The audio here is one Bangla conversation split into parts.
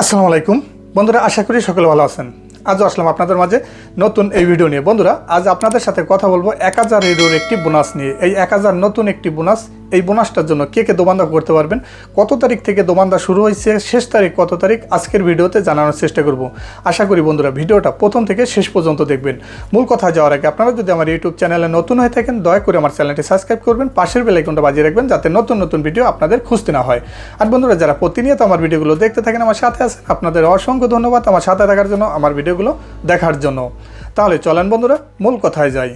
আসসালামু আলাইকুম। বন্ধুরা আশা করি সকলে ভালো আছেন। আজও আসলাম আপনাদের মাঝে নতুন এই ভিডিও নিয়ে। বন্ধুরা, আজ আপনাদের সাথে কথা বলব এক হাজার ইউরোর একটি বোনাস নিয়ে। এই এক হাজার নতুন একটি বোনাস, এই বোনাসটার জন্য কে কে দোমান্দা করতে পারবেন, কত তারিখ থেকে দোমান্দা শুরু হয়েছে, শেষ তারিখ কত তারিখ, আজকের ভিডিওতে জানানোর চেষ্টা করব। আশা করি বন্ধুরা, ভিডিওটা প্রথম থেকে শেষ পর্যন্ত দেখবেন। মূল কথা যাওয়ার আগে আপনারা যদি আমার ইউটিউব চ্যানেলে নতুন হয়ে থাকেন, দয়া করে আমার চ্যানেলটি সাবস্ক্রাইব করবেন, পাশের বেলাইকনটা বাজিয়ে রাখবেন, যাতে নতুন নতুন ভিডিও আপনাদের খুঁজতে না হয়। আর বন্ধুরা, যারা প্রতিনিয়ত আমার ভিডিওগুলো দেখতে থাকেন, আমার সাথে আছেন, আপনাদের অসংখ্য ধন্যবাদ আমার সাথে থাকার জন্য, আমার ভিডিওগুলো দেখার জন্য। তাহলে চলেন বন্ধুরা, মূল কথায় যাই।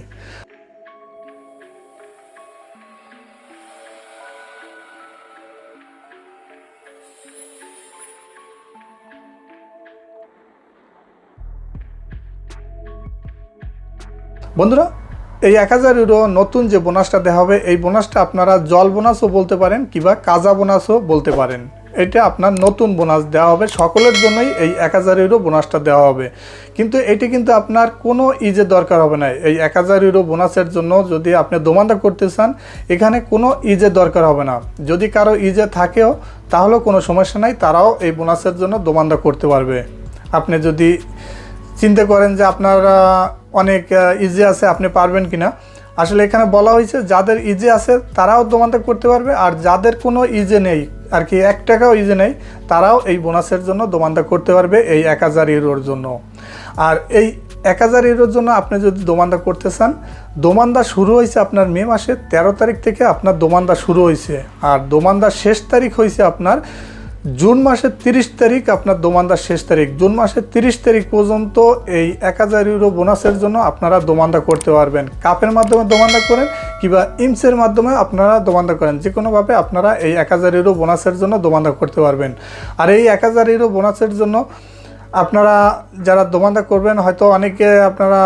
বন্ধুরা, এই এক হাজার ইউরো নতুন যে বোনাসটা দেওয়া হবে, এই বোনাসটা আপনারা জল বোনাসও বলতে পারেন কিংবা কাজা বোনাসও বলতে পারেন। এটা আপনার নতুন বোনাস দেওয়া হবে। সকলের জন্যই এই এক হাজার ইউরো বোনাসটা দেওয়া হবে। কিন্তু এটি কিন্তু আপনার কোনো ইজের দরকার হবে না। এই এক হাজার ইউরো বোনাসের জন্য যদি আপনি দোমান্দা করতে চান, এখানে কোনো ইজের দরকার হবে না। যদি কারও ইজে থাকেও, তাহলেও কোনো সমস্যা নাই। তারাও এই বোনাসের জন্য দোমান্দা করতে পারবে। আপনি যদি চিন্তা করেন যে আপনার অনেক ইজে আছে, আপনি পারবেন কিনা আসলে এখানে বলা হয়েছে, যাদের ইজে আছে তারাও দোমান্দা করতে পারবে, আর যাদের কোনো ইজে নেই, আর কি এক টাকাও ইজে নেই, তারাও এই বোনাসের জন্য দোমান্দা করতে পারবে এই এক হাজার ইউরোর জন্য। আর এই এক হাজার ইউরোর জন্য আপনি যদি দোমান্দা করতে চান দোমান্দা শুরু হয়েছে আপনার মে মাসের তেরো তারিখ থেকে আপনার দোমান্দা শুরু হয়েছে, আর দোমান্দার শেষ তারিখ হয়েছে আপনার জুন মাসের তিরিশ তারিখ, আপনার দোমান্দার শেষ তারিখ। জুন মাসের তিরিশ তারিখ পর্যন্ত এই এক হাজার ইউরো বোনাসের জন্য আপনারা দোমান্দা করতে পারবেন। কাপের মাধ্যমে দোমান্দা করেন কিংবা ইমসের মাধ্যমে আপনারা দোমান্দা করেন। যে কোনোভাবে আপনারা এই এক হাজার ইউরো বোনাসের জন্য দোমান্দা করতে পারবেন। আর এই এক হাজার ইউরো বোনাসের জন্য আপনারা যারা দোমান্দা করবেন, হয়তো অনেকে আপনারা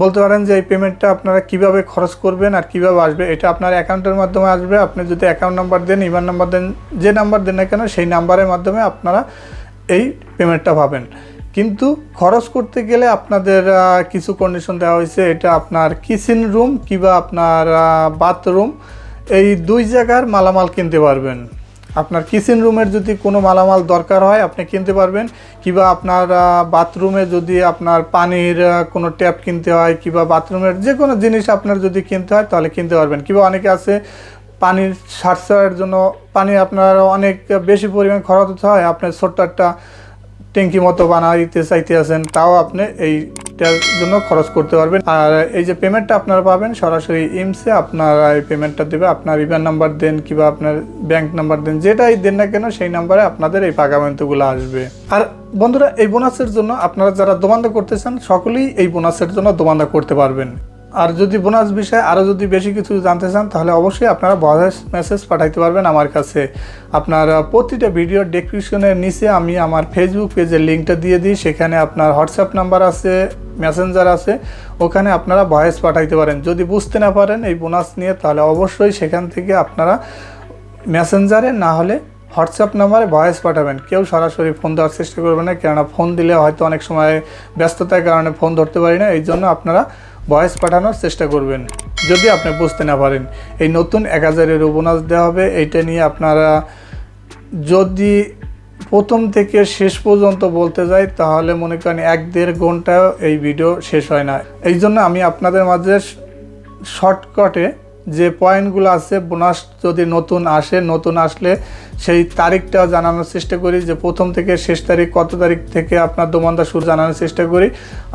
বলতে পারেন যে এই পেমেন্টটা আপনারা কীভাবে খরচ করবেন আর কীভাবে আসবে, এটা আপনার অ্যাকাউন্টের মাধ্যমে আসবে। আপনি যদি অ্যাকাউন্ট নাম্বার দেন ইমান নাম্বার দেন, যে নাম্বার দেন না কেন, সেই নাম্বারের মাধ্যমে আপনারা এই পেমেন্টটা পাবেন। কিন্তু খরচ করতে গেলে আপনাদের কিছু কন্ডিশন দেওয়া হয়েছে। এটা আপনার কিচেন রুম কিংবা আপনার বাথরুম এই দুই জায়গার মালামাল কিনতে পারবেন। আপনার কিচেন রুমের যদি কোনো মালামাল দরকার হয়, আপনি কিনতে পারবেন। কিংবা আপনার বাথরুমে যদি আপনার পানির কোনো ট্যাপ কিনতে হয়, কিংবা বাথরুমের যে কোনো জিনিস আপনার যদি কিনতে হয়, তাহলে কিনতে পারবেন। কিংবা অনেকে আছে, পানির সাশ্রয়ের জন্য পানি আপনার অনেক বেশি পরিমাণ খরচ হয়। আপনার ছোট্ট একটা ট্যাঙ্কি মতো বানাইতে চাইতে আছেন, তাও আপনি এইটার জন্য খরচ করতে পারবেন। আর এই যে পেমেন্টটা আপনারা পাবেন, সরাসরি ইমসে আপনারা এই পেমেন্টটা দেবে। আপনার ইভেন নাম্বার দেন কিংবা আপনার ব্যাংক নাম্বার দেন, যেটাই দেন না কেন, সেই নাম্বারে আপনাদের এই পাগামেন্টগুলো আসবে। আর বন্ধুরা, এই বোনাসের জন্য আপনারা যারা দোমান্দা করতে চান, সকলেই এই বোনাসের জন্য দোমান্দা করতে পারবেন। আর যদি বোনাস বিষয়ে আরও যদি বেশি কিছু জানতে চান, তাহলে অবশ্যই আপনারা ভয়েস মেসেজ পাঠাইতে পারবেন আমার কাছে। আপনার প্রতিটা ভিডিওর ডেসক্রিপশনের নিচে আমি আমার ফেসবুক পেজের লিঙ্কটা দিয়ে দিই। সেখানে আপনার হোয়াটসঅ্যাপ নাম্বার আছে মেসেঞ্জার আছে, ওখানে আপনারা ভয়েস পাঠাইতে পারেন। যদি বুঝতে না পারেন এই বোনাস নিয়ে, তাহলে অবশ্যই সেখান থেকে আপনারা মেসেঞ্জারে না হলে হোয়াটসঅ্যাপ নাম্বারে ভয়েস পাঠাবেন। কেউ সরাসরি ফোন দেওয়ার চেষ্টা করবে না, কেননা ফোন দিলে হয়তো অনেক সময় ব্যস্ততার কারণে ফোন ধরতে পারি না। এই জন্য আপনারা ভয়েস পাঠানোর চেষ্টা করবেন, যদি আপনি বুঝতে না পারেন। এই নতুন এক হাজারের উপন্যাস দেওয়া হবে, এইটা নিয়ে আপনারা যদি প্রথম থেকে শেষ পর্যন্ত বলতে যাই, তাহলে মনে করেন এক দেড় ঘণ্টা এই ভিডিও শেষ হয় না। এই জন্য আমি আপনাদের মাঝে শর্টকাটে যে পয়েন্টগুলো আছে বোনাস যদি নতুন আসে, নতুন আসলে সেই তারিখটা জানানোর চেষ্টা করি যে প্রথম থেকে শেষ তারিখ, কত তারিখ থেকে আপনার দোমানদা শুরু জানানোর চেষ্টা করি।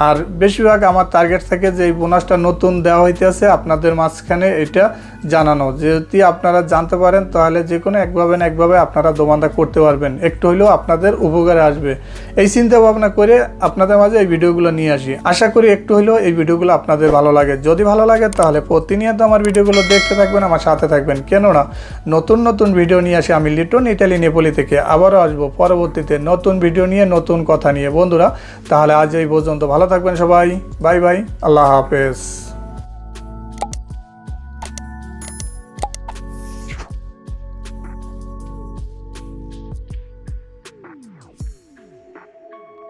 আর বেশিরভাগ আমার টার্গেট থাকে যে এই বোনাসটা নতুন দেওয়া হইতেছে, আপনাদের মাঝখানে এটা জানানো। যদি আপনারা জানতে পারেন, তাহলে যে কোনো একভাবে না একভাবে আপনারা দোমান্দা করতে পারবেন। একটু হলেও আপনাদের উপকারে আসবে। এই চিন্তা ভাবনা করে আপনাদের মাঝে এই ভিডিওগুলো নিয়ে আসি। আশা করি একটু হলেও এই ভিডিওগুলো আপনাদের ভালো লাগে। যদি ভালো লাগে, তাহলে প্রতিনিয়ত আমার ভিডিওগুলো দেখতে থাকবেন, আমার সাথে থাকবেন। কেননা, নতুন নতুন ভিডিও নিয়ে আসি আমি লিটন ইটালি নেপোলি থেকে। আবারও আসব পরবর্তীতে নতুন ভিডিও নিয়ে, নতুন কথা নিয়ে। বন্ধুরা, তাহলে আজ এই পর্যন্ত ভালো থাকবেন সবাই। বাই বাই, আল্লাহ হাফেজ।